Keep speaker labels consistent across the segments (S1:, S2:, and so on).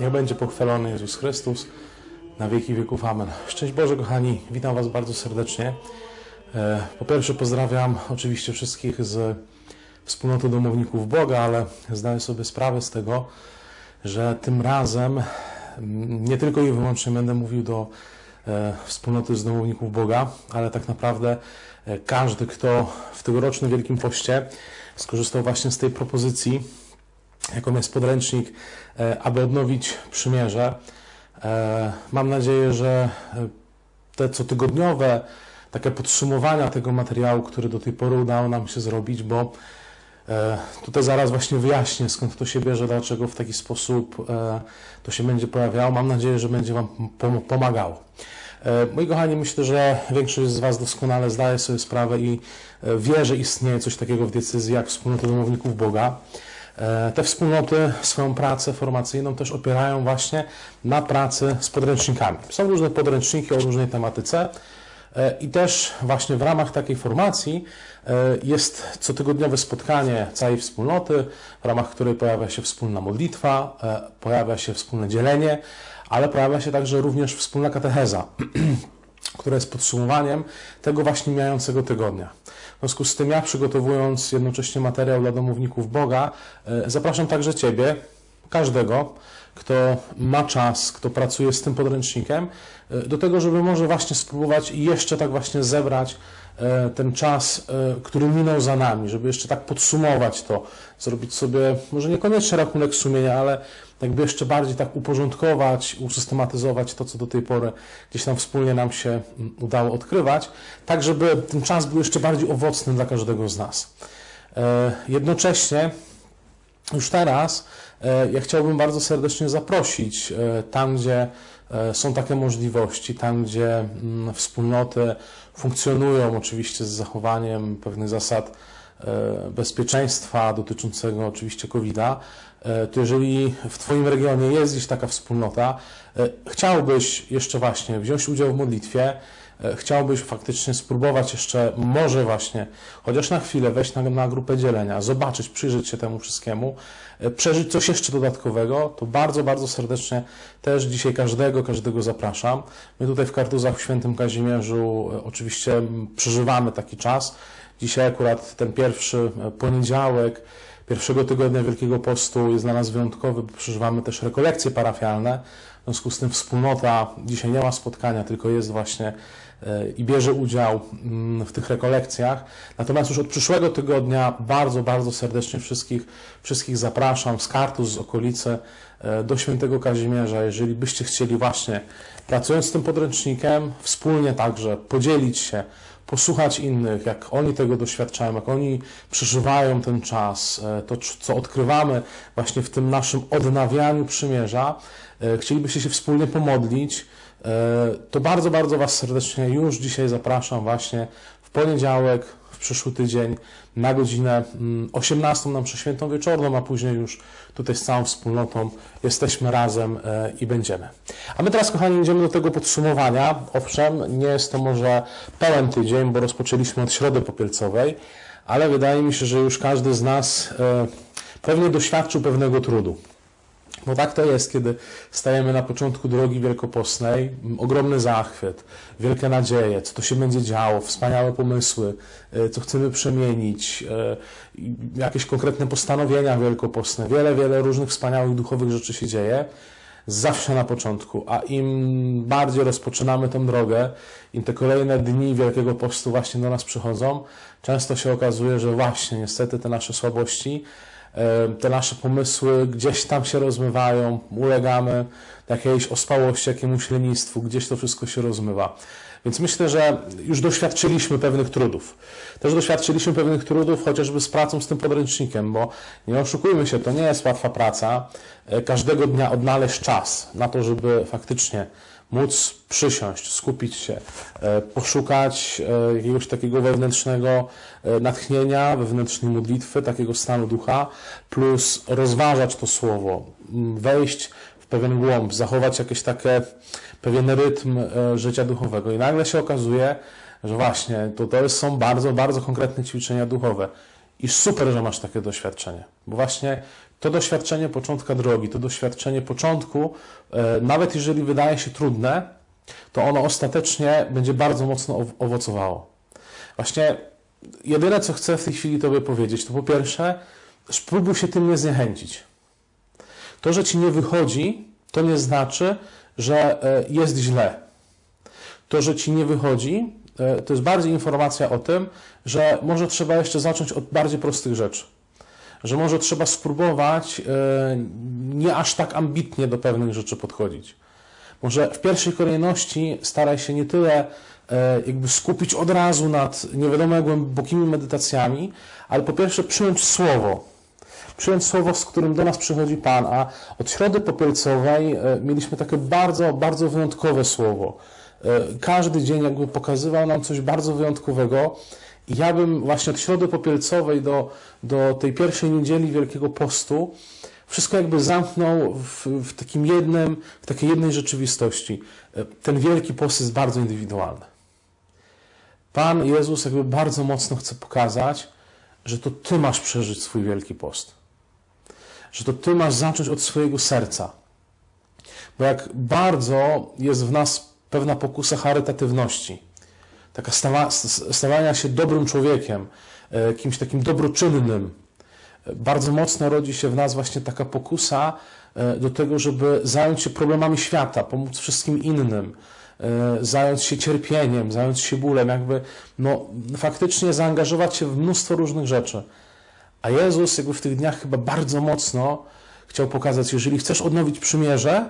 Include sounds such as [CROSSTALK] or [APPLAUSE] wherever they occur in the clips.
S1: Niech będzie pochwalony Jezus Chrystus na wieki wieków. Amen. Szczęść Boże, kochani, witam Was bardzo serdecznie. E, po pierwsze, pozdrawiam oczywiście wszystkich z wspólnoty domowników Boga, ale zdaję sobie sprawę z tego, że tym razem nie tylko i wyłącznie będę mówił do e, wspólnoty z domowników Boga, ale tak naprawdę e, każdy, kto w tegorocznym Wielkim Poście skorzystał właśnie z tej propozycji, jaką jest podręcznik, e, aby odnowić przymierze. E, mam nadzieję, że e, te cotygodniowe takie podsumowania tego materiału, który do tej pory udało nam się zrobić, bo tutaj zaraz właśnie wyjaśnię, skąd to się bierze, dlaczego w taki sposób to się będzie pojawiało. Mam nadzieję, że będzie Wam pomagało. Moi kochani, myślę, że większość z Was doskonale zdaje sobie sprawę i wie, że istnieje coś takiego w decyzji jak wspólnota domowników Boga. E, te wspólnoty swoją pracę formacyjną też opierają właśnie na pracy z podręcznikami. Są różne podręczniki o różnej tematyce e, i też właśnie w ramach takiej formacji e, jest cotygodniowe spotkanie całej wspólnoty, w ramach której pojawia się wspólna modlitwa, pojawia się wspólne dzielenie, ale pojawia się także również wspólna katecheza, [CLEARS THROAT] która jest podsumowaniem tego właśnie mijającego tygodnia. W związku z tym ja przygotowując jednocześnie materiał dla domowników Boga, e, zapraszam także Ciebie, każdego, kto ma czas, kto pracuje z tym podręcznikiem, e, do tego, żeby może właśnie spróbować jeszcze tak właśnie zebrać e, ten czas, który minął za nami, żeby jeszcze tak podsumować to, zrobić sobie może niekoniecznie rachunek sumienia, ale jakby jeszcze bardziej tak uporządkować, usystematyzować to, co do tej pory gdzieś tam wspólnie nam się mm, udało odkrywać, tak żeby ten czas był jeszcze bardziej owocny dla każdego z nas. E, jednocześnie już teraz e, ja chciałbym bardzo serdecznie zaprosić e, tam, gdzie są takie możliwości, tam, gdzie mm, wspólnoty funkcjonują oczywiście z zachowaniem pewnych zasad bezpieczeństwa dotyczącego oczywiście COVID-a, to jeżeli w Twoim regionie jest gdzieś taka wspólnota, e, chciałbyś jeszcze właśnie wziąć udział w modlitwie, e, chciałbyś faktycznie spróbować jeszcze, może właśnie, chociaż na chwilę wejść na, na grupę dzielenia, zobaczyć, przyjrzeć się temu wszystkiemu, przeżyć coś jeszcze dodatkowego, to bardzo, bardzo serdecznie też dzisiaj każdego, każdego zapraszam. My tutaj w Kartuzach w Świętym Kazimierzu oczywiście przeżywamy taki czas. Dzisiaj akurat ten pierwszy poniedziałek, pierwszego tygodnia Wielkiego Postu jest dla nas wyjątkowy, bo przeżywamy też rekolekcje parafialne. W związku z tym wspólnota dzisiaj nie ma spotkania, tylko jest właśnie e, i bierze udział mm, w tych rekolekcjach. Natomiast już od przyszłego tygodnia bardzo, bardzo serdecznie wszystkich, wszystkich zapraszam z Kartus, z okolicy e, do Świętego Kazimierza. Jeżeli byście chcieli właśnie, pracując z tym podręcznikiem, wspólnie także podzielić się posłuchać innych, jak oni tego doświadczają, jak oni przeżywają ten czas, e, to co odkrywamy właśnie w tym naszym odnawianiu przymierza, e, chcielibyście się wspólnie pomodlić, e, to bardzo, bardzo Was serdecznie już dzisiaj zapraszam właśnie w poniedziałek przyszły tydzień na godzinę 18 mm, na mszę świętą wieczorną, a później już tutaj z całą wspólnotą jesteśmy razem e, i będziemy. A my teraz, kochani, idziemy do tego podsumowania. Owszem, nie jest to może pełen tydzień, bo rozpoczęliśmy od środy popielcowej, ale wydaje mi się, że już każdy z nas e, pewnie doświadczył pewnego trudu. Bo tak to jest, kiedy stajemy na początku drogi wielkopostnej, ogromny zachwyt, wielkie nadzieje, co to się będzie działo, wspaniałe pomysły, e, co chcemy przemienić, e, jakieś konkretne postanowienia wielkopostne, wiele, wiele różnych wspaniałych duchowych rzeczy się dzieje. Zawsze na początku, a im bardziej rozpoczynamy tę drogę, im te kolejne dni Wielkiego Postu właśnie do nas przychodzą, często się okazuje, że właśnie niestety te nasze słabości te nasze pomysły gdzieś tam się rozmywają, ulegamy jakiejś ospałości, jakiemuś lenistwu, gdzieś to wszystko się rozmywa. Więc myślę, że już doświadczyliśmy pewnych trudów. Też doświadczyliśmy pewnych trudów chociażby z pracą z tym podręcznikiem, bo nie oszukujmy się, to nie jest łatwa praca. E, każdego dnia odnaleźć czas na to, żeby faktycznie móc przysiąść, skupić się, e, poszukać e, jakiegoś takiego wewnętrznego e, natchnienia, wewnętrznej modlitwy, takiego stanu ducha, plus rozważać to słowo, wejść w pewien głąb, zachować jakieś takie, pewien rytm życia duchowego. I nagle się okazuje, że właśnie to, to są bardzo, bardzo konkretne ćwiczenia duchowe. I super, że masz takie doświadczenie, bo właśnie to doświadczenie początka drogi, to doświadczenie początku, e, nawet jeżeli wydaje się trudne, to ono ostatecznie będzie bardzo mocno owocowało. Właśnie jedyne, co chcę w tej chwili Tobie powiedzieć, to po pierwsze, spróbuj się tym nie zniechęcić. To, że Ci nie wychodzi, to nie znaczy, że e, jest źle. To, że Ci nie wychodzi, e, to jest bardziej informacja o tym, że może trzeba jeszcze zacząć od bardziej prostych rzeczy. Że może trzeba spróbować e, nie aż tak ambitnie do pewnych rzeczy podchodzić. Może w pierwszej kolejności staraj się nie tyle jakby skupić od razu nad nie wiadomo jak głębokimi medytacjami, ale po pierwsze przyjąć słowo, przyjąć słowo, z którym do nas przychodzi Pan, a od środy popielcowej e, mieliśmy takie bardzo, bardzo wyjątkowe słowo. E, każdy dzień jakby pokazywał nam coś bardzo wyjątkowego ja bym właśnie od środy popielcowej do, do tej pierwszej niedzieli Wielkiego Postu wszystko jakby zamknął w, w takim jednym, w takiej jednej rzeczywistości. Ten Wielki Post jest bardzo indywidualny. Pan Jezus jakby bardzo mocno chce pokazać, że to Ty masz przeżyć swój Wielki Post że to Ty masz zacząć od swojego serca. Bo jak bardzo jest w nas pewna pokusa charytatywności, taka stawa, stawania się dobrym człowiekiem, e, kimś takim dobroczynnym, e, bardzo mocno rodzi się w nas właśnie taka pokusa e, do tego, żeby zająć się problemami świata, pomóc wszystkim innym, zająć się cierpieniem, zająć się bólem, jakby no, faktycznie zaangażować się w mnóstwo różnych rzeczy. A Jezus jakby w tych dniach chyba bardzo mocno chciał pokazać, jeżeli chcesz odnowić przymierze,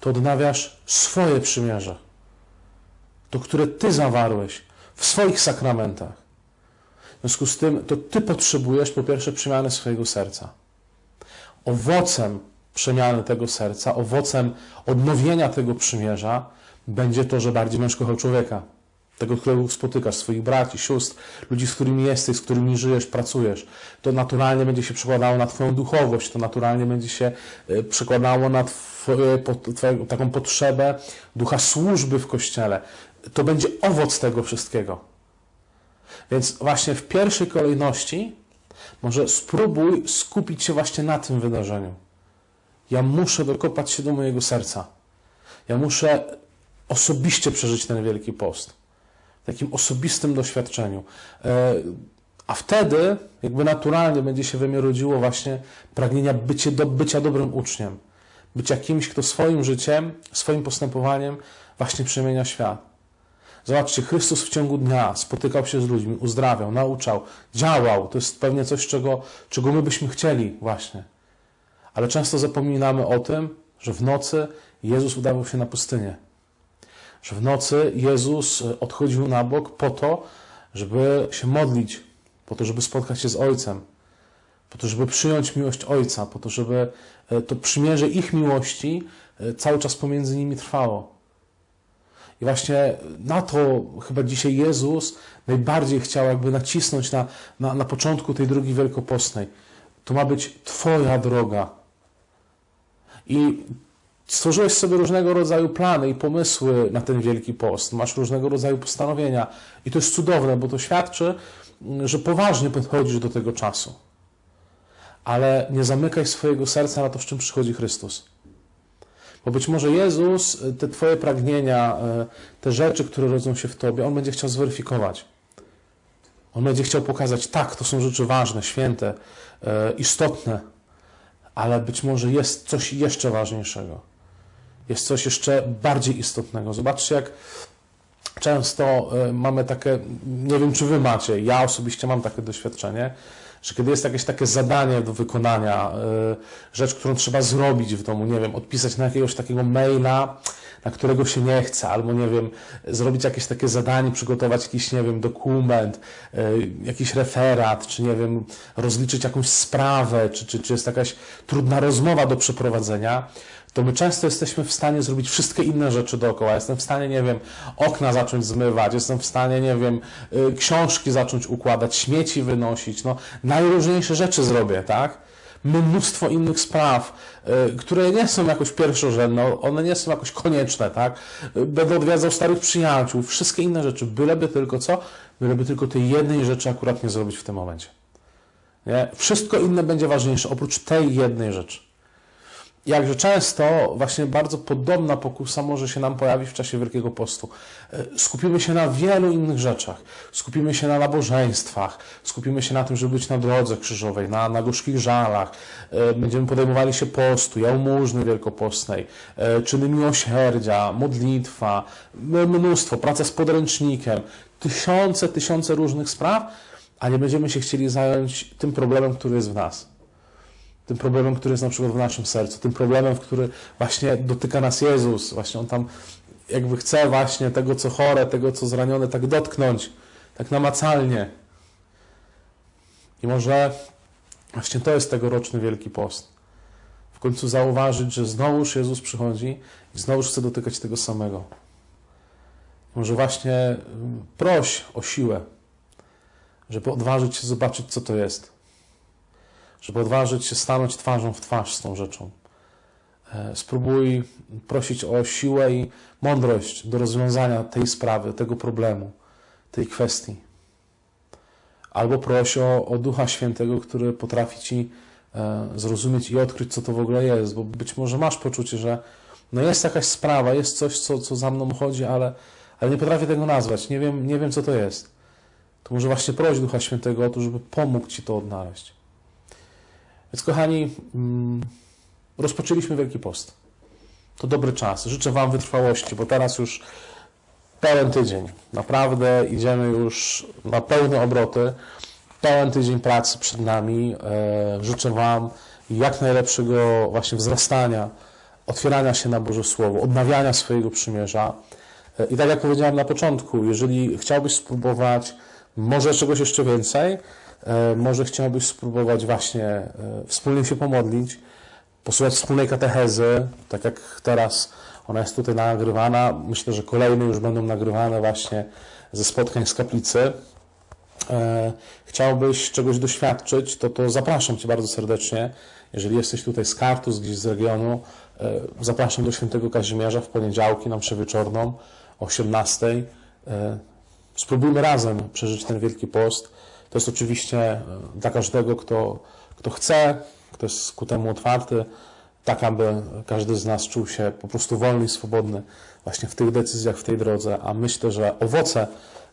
S1: to odnawiasz swoje przymierze. To, które Ty zawarłeś w swoich sakramentach. W związku z tym, to Ty potrzebujesz po pierwsze przemiany swojego serca. Owocem przemiany tego serca, owocem odnowienia tego przymierza będzie to, że bardziej będziesz kochał człowieka tego, którego spotykasz, swoich braci, sióstr, ludzi, z którymi jesteś, z którymi żyjesz, pracujesz. To naturalnie będzie się przekładało na Twoją duchowość, to naturalnie będzie się e, przekładało na taką potrzebę ducha służby w Kościele. To będzie owoc tego wszystkiego. Więc właśnie w pierwszej kolejności może spróbuj skupić się właśnie na tym wydarzeniu. Ja muszę dokopać się do mojego serca. Ja muszę osobiście przeżyć ten wielki post takim osobistym doświadczeniu. E, a wtedy jakby naturalnie będzie się we mnie rodziło właśnie pragnienia bycie bycia dobrym uczniem. Bycia kimś, kto swoim życiem, swoim postępowaniem właśnie przemienia świat. Zobaczcie, Chrystus w ciągu dnia spotykał się z ludźmi, uzdrawiał, nauczał, działał. To jest pewnie coś, czego, czego my byśmy chcieli właśnie. Ale często zapominamy o tym, że w nocy Jezus udawał się na pustynię że w nocy Jezus e, odchodził na bok po to, żeby się modlić, po to, żeby spotkać się z Ojcem, po to, żeby przyjąć miłość Ojca, po to, żeby e, to przymierze ich miłości e, cały czas pomiędzy nimi trwało. Właśnie na to chyba dzisiaj Jezus najbardziej chciał jakby nacisnąć na, na, na początku tej drogi wielkopostnej. To ma być Twoja droga. I Stworzyłeś sobie różnego rodzaju plany i pomysły na ten Wielki Post. Masz różnego rodzaju postanowienia. I to jest cudowne, bo to świadczy, że poważnie podchodzisz do tego czasu. Ale nie zamykaj swojego serca na to, z czym przychodzi Chrystus. Bo być może Jezus, te Twoje pragnienia, e, te rzeczy, które rodzą się w Tobie, On będzie chciał zweryfikować. On będzie chciał pokazać, tak, to są rzeczy ważne, święte, e, istotne, ale być może jest coś jeszcze ważniejszego jest coś jeszcze bardziej istotnego. Zobaczcie, jak często e, mamy takie, nie wiem czy wy macie, ja osobiście mam takie doświadczenie, że kiedy jest jakieś takie zadanie do wykonania, e, rzecz, którą trzeba zrobić w domu, nie wiem, odpisać na jakiegoś takiego maila, na którego się nie chce, albo nie wiem, zrobić jakieś takie zadanie, przygotować jakiś, nie wiem, dokument, e, jakiś referat, czy nie wiem, rozliczyć jakąś sprawę, czy, czy, czy jest jakaś trudna rozmowa do przeprowadzenia, to my często jesteśmy w stanie zrobić wszystkie inne rzeczy dookoła. Jestem w stanie, nie wiem, okna zacząć zmywać, jestem w stanie, nie wiem, y, książki zacząć układać, śmieci wynosić, no, najróżniejsze rzeczy zrobię, tak? Mnóstwo innych spraw, y, które nie są jakoś pierwszorzędne, one nie są jakoś konieczne, tak? Będę odwiedzał starych przyjaciół, wszystkie inne rzeczy, byleby tylko co? Byleby tylko tej jednej rzeczy akurat nie zrobić w tym momencie. Nie? Wszystko inne będzie ważniejsze, oprócz tej jednej rzeczy. Jakże często właśnie bardzo podobna pokusa może się nam pojawić w czasie Wielkiego Postu. E, Skupimy się na wielu innych rzeczach. Skupimy się na nabożeństwach, skupimy się na tym, żeby być na drodze krzyżowej, na, na gorzkich żalach. E, Będziemy podejmowali się postu, jałmużny wielkopostnej, e, czyny miłosierdzia, modlitwa, mnóstwo, praca z podręcznikiem, tysiące, tysiące różnych spraw, a nie będziemy się chcieli zająć tym problemem, który jest w nas tym problemem, który jest na przykład w naszym sercu, tym problemem, w który właśnie dotyka nas Jezus, właśnie On tam jakby chce właśnie tego, co chore, tego, co zranione, tak dotknąć, tak namacalnie. I może właśnie to jest tegoroczny Wielki Post. W końcu zauważyć, że znowuż Jezus przychodzi i znowuż chce dotykać tego samego. Może właśnie mm, proś o siłę, żeby odważyć się zobaczyć, co to jest żeby odważyć się stanąć twarzą w twarz z tą rzeczą. E, Spróbuj prosić o siłę i mądrość do rozwiązania tej sprawy, tego problemu, tej kwestii. Albo proś o, o Ducha Świętego, który potrafi ci e, zrozumieć i odkryć, co to w ogóle jest, bo być może masz poczucie, że no jest jakaś sprawa, jest coś, co, co za mną chodzi, ale, ale nie potrafię tego nazwać, nie wiem, nie wiem, co to jest. To może właśnie proś Ducha Świętego o to, żeby pomógł ci to odnaleźć. Więc kochani, mm, rozpoczęliśmy Wielki Post. To dobry czas. Życzę Wam wytrwałości, bo teraz już pełen tydzień. Naprawdę idziemy już na pełne obroty. Pełen tydzień pracy przed nami. E, Życzę Wam jak najlepszego właśnie wzrastania, otwierania się na Boże Słowo, odnawiania swojego przymierza. E, I tak jak powiedziałem na początku, jeżeli chciałbyś spróbować może czegoś jeszcze więcej, Może chciałbyś spróbować właśnie e, wspólnie się pomodlić, posłuchać wspólnej katechezy, tak jak teraz ona jest tutaj nagrywana. Myślę, że kolejne już będą nagrywane właśnie ze spotkań z kaplicy. E, Chciałbyś czegoś doświadczyć, to, to zapraszam Cię bardzo serdecznie. Jeżeli jesteś tutaj z Kartus, gdzieś z regionu, e, zapraszam do Świętego Kazimierza w poniedziałki na mszę wieczorną o 18. E, Spróbujmy razem przeżyć ten Wielki Post. To jest oczywiście e, dla każdego, kto, kto chce, kto jest ku temu otwarty, tak aby każdy z nas czuł się po prostu wolny i swobodny właśnie w tych decyzjach, w tej drodze, a myślę, że owoce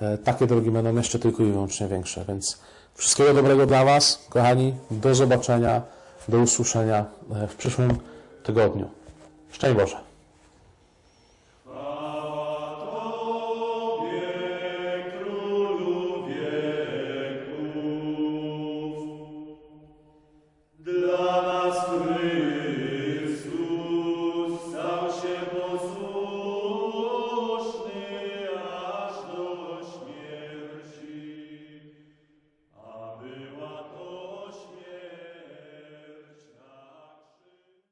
S1: e, takie drogi będą jeszcze tylko i wyłącznie większe. Więc wszystkiego dobrego dla Was, kochani. Do zobaczenia, do usłyszenia e, w przyszłym tygodniu. Szczęść Boże.